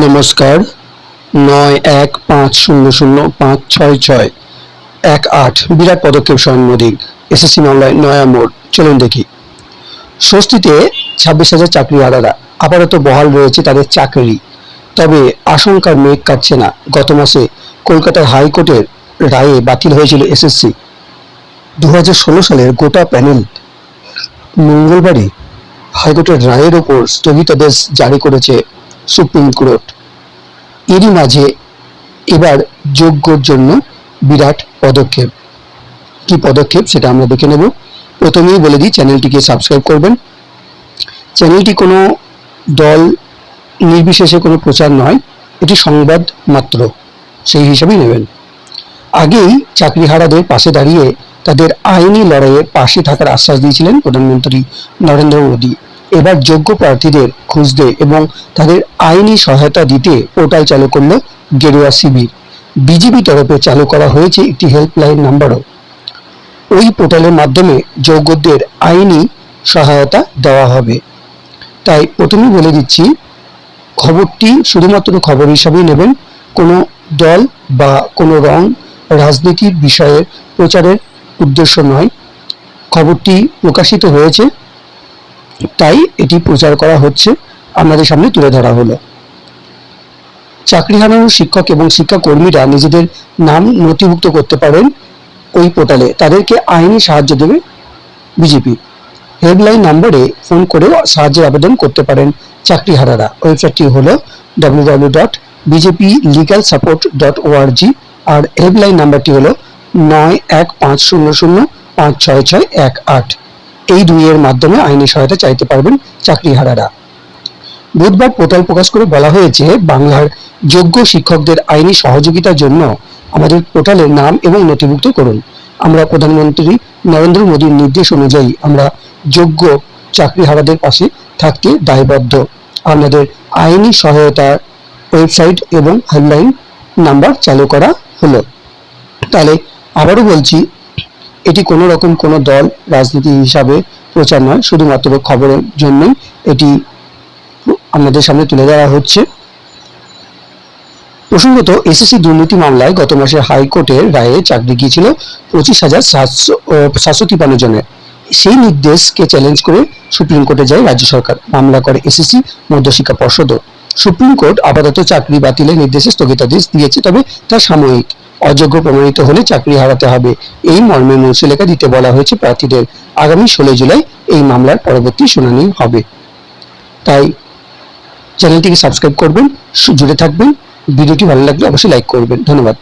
নমস্কার, নয় এক পাঁচ শূন্য শূন্য পাঁচ ছয় ছয়, এক আট বিরাট পদক্ষেপ স্বয়ং মোদীর এসএসসি মামলায় নয়া মোড়, চলুন দেখি। স্বস্তিতে ছাব্বিশ হাজার চাকরি আলাদা, আপাতত বহাল রয়েছে তাদের চাকরি। তবে আশঙ্কার মেঘ কাটছে না, গত মাসে কলকাতার হাইকোর্টের রায়ে বাতিল হয়েছিল এসএসসি। দু হাজার ষোলো সালের গোটা প্যানেল মঙ্গলবারই হাইকোর্টের রায়ের ওপর স্থগিতাদেশ জারি করেছে সুপ্রিম কোর্ট। এরই মাঝে এবার যোগ্যর জন্য বিরাট পদক্ষেপ। কি পদক্ষেপ সেটা আমরা দেখে নেব। প্রথমেই বলে দিই, চ্যানেলটিকে সাবস্ক্রাইব করবেন। চ্যানেলটি কোনো দল নির্বিশেষে কোনো প্রচার নয়, এটি সংবাদ মাত্র, সেই হিসাবেই নেবেন। আগেই চাকরিহারাদের পাশে দাঁড়িয়ে তাদের আইনি লড়াইয়ে পাশে থাকার আশ্বাস দিয়েছিলেন প্রধানমন্ত্রী নরেন্দ্র মোদী। এবার যোগ্য প্রার্থীদের খুঁজতে এবং তাদের আইনি সহায়তা দিতে পোর্টাল চালু করল গেরুয়া শিবির। বিজেপি তরফে চালু করা হয়েছে একটি হেল্পলাইন নাম্বারও। ওই পোর্টালের মাধ্যমে যোগ্যদের আইনি সহায়তা দেওয়া হবে। তাই প্রথমে বলে দিচ্ছি, খবরটি শুধুমাত্র খবর হিসাবেই নেবেন। কোনো দল বা কোনো রং রাজনীতির বিষয়ে প্রচারের উদ্দেশ্য নয়। খবরটি প্রকাশিত হয়েছে তাই এটি প্রচার করা হচ্ছে। আপনাদের সামনে তুলে ধরা হলো। চাকরি হারানো শিক্ষক এবং শিক্ষাকর্মীরা নিজেদের নাম নথিভুক্ত করতে পারেন ওই পোর্টালে। তাদেরকে আইনি সাহায্য দেবে বিজেপি। হেল্পলাইন নম্বরে ফোন করেও সাহায্যের আবেদন করতে পারেন চাকরিহারারা ওয়েবসাইটটি হলো W W dot BJP legal support dot O R G আর হেল্পলাইন নাম্বারটি হলো নয় এক পাঁচ শূন্য শূন্য পাঁচ ছয় ছয় এক আট। এই দুইয়ের মাধ্যমে আইনি সহায়তা চাইতে পারবেন চাকরিহারারা। বুধবার পোর্টাল প্রকাশ করে বলা হয়েছে, বাংলার যোগ্য শিক্ষকদের আইনি সহযোগিতার জন্য আমাদের পোর্টালের নাম এবং নথিভুক্ত করুন। আমরা প্রধানমন্ত্রী নরেন্দ্র মোদীর নির্দেশ অনুযায়ী আমরা যোগ্য চাকরিহারাদের পাশে থাকতে দায়বদ্ধ। আপনাদের আইনি সহায়তার ওয়েবসাইট এবং হেল্পলাইন নাম্বার চালু করা হলো। তাহলে আবারও বলছি এটি কোনো রকম কোনো দল, রাজনীতি হিসাবে প্রচার নয়, শুধুমাত্র খবরের জন্যই এটি আমাদের সামনে তুলে ধরা হচ্ছে। প্রসঙ্গত, এসএসসি দুর্নীতি মামলায় গত মাসে হাইকোর্টের রায়ে চাকরি গিয়েছিল পঁচিশ হাজার সাতশো সাতশো জনের। সেই নির্দেশকে চ্যালেঞ্জ করে সুপ্রিম কোর্টে যায় রাজ্য সরকার। মামলা করে এসএসসি মধ্যশিক্ষা পর্ষদও। সুপ্রিম কোর্ট আপাতত চাকরি বাতিলের নির্দেশে স্থগিতাদেশ দিয়েছে, তবে তা সাময়িক। অযোগ্য প্রমাণিত হলে চাকরি হারাতে হবে। এই মর্মে মৌসুলেখা দিতে বলা হয়েছে প্রার্থীদের। আগামী ষোলো জুলাই এই মামলার পরবর্তী শুনানি হবে। তাই চ্যানেলটিকে সাবস্ক্রাইব করবেন জুড়ে থাকবেন। ভিডিওটি ভালো লাগলে অবশ্যই লাইক করবেন। ধন্যবাদ।